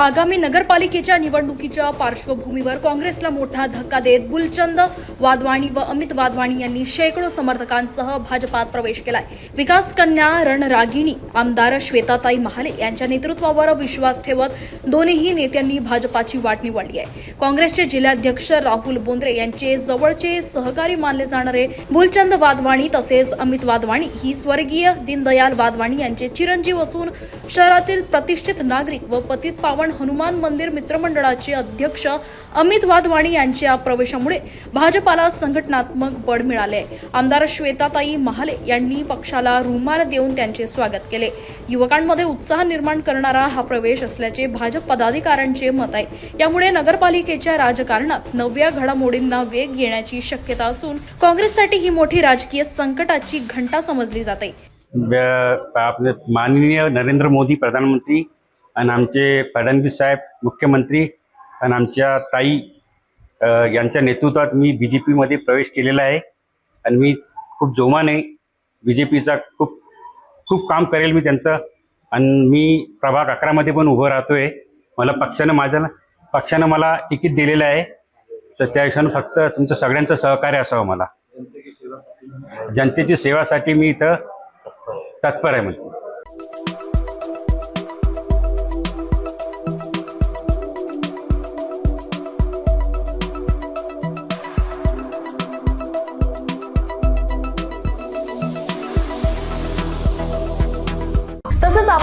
आगामी नगरपालिकेच्या निवडणुकीच्या पार्श्वभूमीवर काँग्रेसला मोठा धक्का देत बुलचंद वाधवाणी व अमित वाधवाणी यांनी शेकडो समर्थकांसह भाजपात प्रवेश केलाय. विकास कन्या रणरागिणी आमदार श्वेताताई महाले यांच्या नेतृत्वावर विश्वास ठेवत दोन्हीही नेत्यांनी भाजपाची वाट निवडली आहे. काँग्रेसचे जिल्हाध्यक्ष राहुल बोंद्रे यांचे जवळचे सहकारी मानले जाणारे बुलचंद वाधवाणी तसेच अमित वाधवाणी ही स्वर्गीय दीनदयाल वाधवाणी यांचे चिरंजीव असून शहरातील प्रतिष्ठित नागरिक व पतित पावन हनुमान मंदिर मित्रमंडळाचे अध्यक्ष अमित वाधवाणी यांच्या प्रवेशामुळे भाजपाला संघटनात्मक बळ मिळाले आमदार श्वेताताई महाले यांनी पक्षाला रुमाल देऊन त्यांचे स्वागत केले. युवकांमध्ये उत्साह निर्माण करणारा हा प्रवेश असल्याचे भाजप पदाधिकाऱ्यांचे मत आहे. यामुळे नगरपालिकेच्या राजकारणात नव्या घडामोडींना वेग येण्याची शक्यता असून काँग्रेससाठी ही मोठी राजकीय संकटाची घंटा समजली जाते. आपले माननीय नरेंद्र मोदी प्रधानमंत्री आणि आमचे फडणवीस साहेब मुख्यमंत्री आणि आमच्या ताई यांच्या नेतृत्वात मी बी जे पीमध्ये प्रवेश केलेला आहे. आणि मी खूप जोमाने बी जे पीचा खूप खूप काम करेल मी त्यांचं. आणि मी प्रभाग अकरामध्ये पण उभं राहतो आहे मला पक्षानं माझ्या पक्षानं मला तिकीट दिलेलं आहे. तर त्या हिशोबाने फक्त तुमचं सगळ्यांचं सहकार्य असावं मला. जनतेची सेवासाठी मी इथं तत्पर आहे म्हणजे